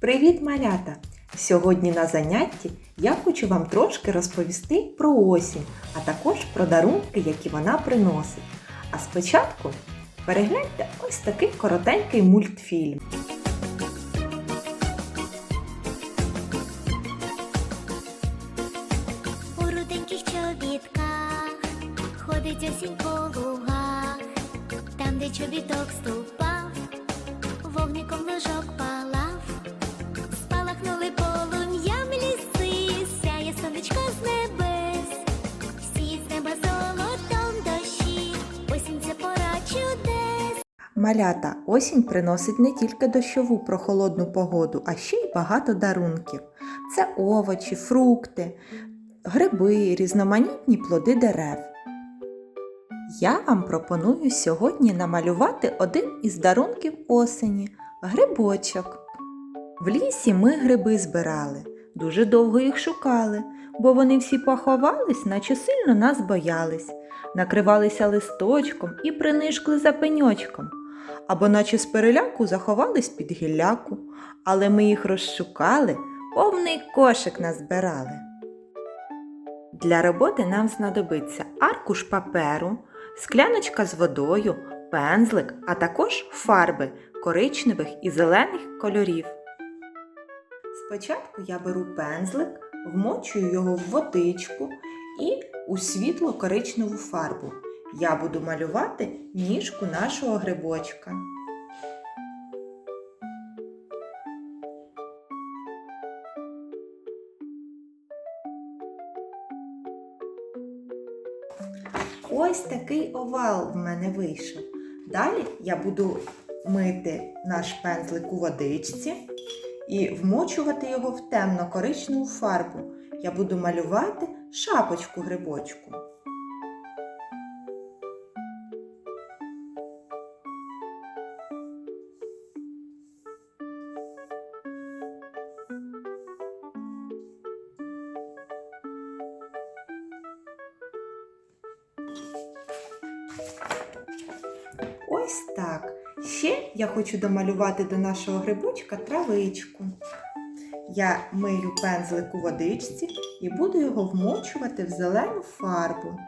Привіт, малята! Сьогодні на занятті я хочу вам трошки розповісти про осінь, а також про дарунки, які вона приносить. А спочатку перегляньте ось такий коротенький мультфільм. У руденьких чобітках ходить осінь по лугах, там, де чобіток ступав, вогником лужок Малята осінь приносить не тільки дощову прохолодну погоду, а ще й багато дарунків. Це овочі, фрукти, гриби, різноманітні плоди дерев. Я вам пропоную сьогодні намалювати один із дарунків осені грибочок. В лісі ми гриби збирали, дуже довго їх шукали, бо вони всі поховались, наче сильно нас боялись, накривалися листочком і принишкли за пеньочком, або наче з переляку заховались під гілляку, але ми їх розшукали, повний кошик назбирали. Для роботи нам знадобиться аркуш паперу, скляночка з водою, пензлик, а також фарби коричневих і зелених кольорів. Спочатку я беру пензлик, вмочую його в водичку і у світло коричневу фарбу. Я буду малювати ніжку нашого грибочка. Ось такий овал в мене вийшов. Далі я буду мити наш пензлик у водичці і вмочувати його в темно-коричневу фарбу. Я буду малювати шапочку грибочку. Ось так. Ще я хочу домалювати до нашого грибочка травичку. Я мию пензлик у водичці і буду його вмочувати в зелену фарбу.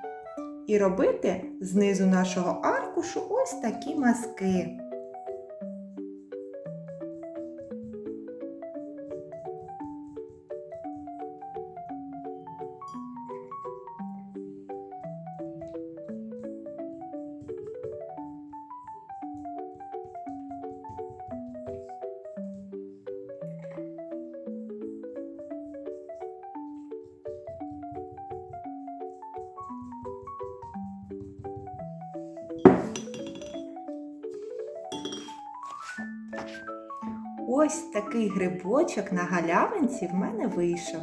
І робити знизу нашого аркушу ось такі мазки. Ось такий грибочок на галявинці в мене вийшов.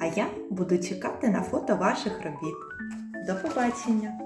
А я буду чекати на фото ваших робіт. До побачення!